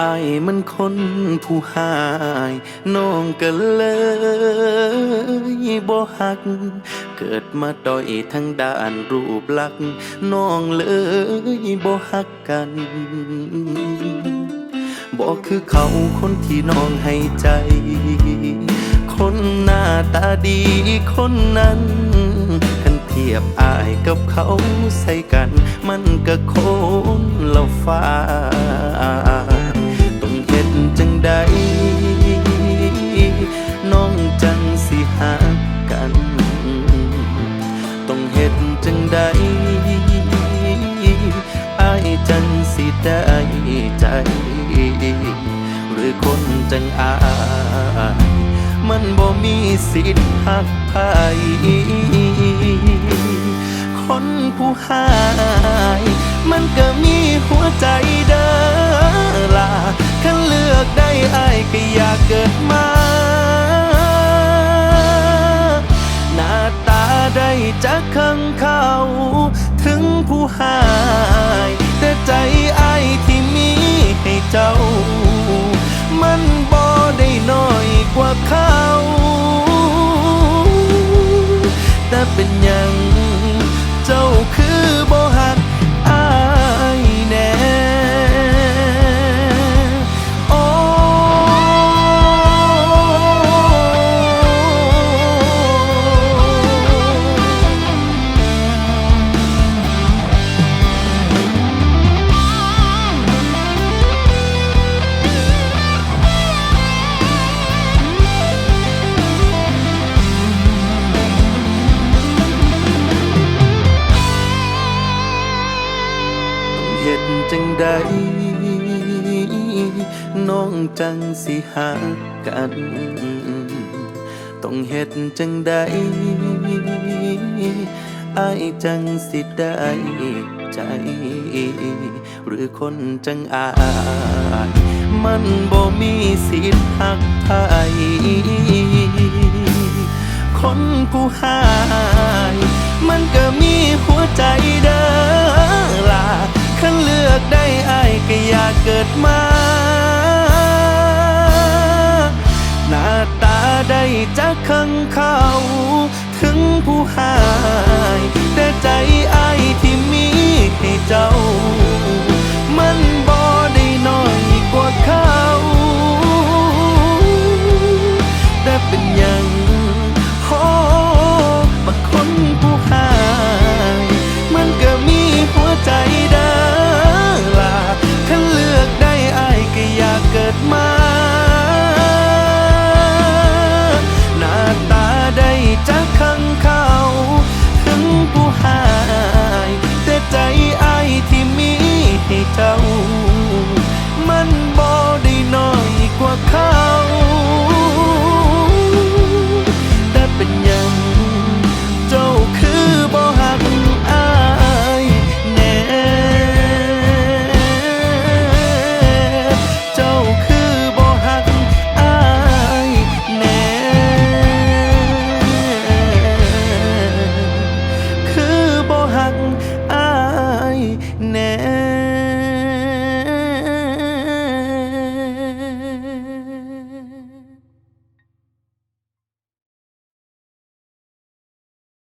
อายมันคนผู้หาย น้องก็เลยบ่หัก เกิดมาด้อยทางด้านรูปลักษณ์น้องเลยบ่หักกันบอกคือเขาคนที่น้องให้ใจ คนหน้าตาดีคนนั้นคันเทียบอายกับเขาใส่กัน มันก็คนละฟ้า ใดอายจังสิได้ใจ หรือคนจังอายมันบ่มีสิทธิ์หักไผคนผู้หาย มันก็มีหัวใจเด้อล่ะคันเลือกได้อายก็อยากเกิดมา ได้จากข้างเขาถึงผู้หาย แต่ใจอายที่มีให้เจ้า มันบ่ได้น้อยกว่าเขา เฮ็ดจังใดน้องจังสิหากัน ต้องเฮ็ดจังใดอายจังสิได้ใจ หรือคนจังอายมันบ่มีสิทธิ์หักไผคนผู้หาย มันก็มีหัวใจเด้อล่ะ ดมา หน้าตาได้จากข้างเขาถึงผู้หาย แต่ใจอายที่มีให้เจ้า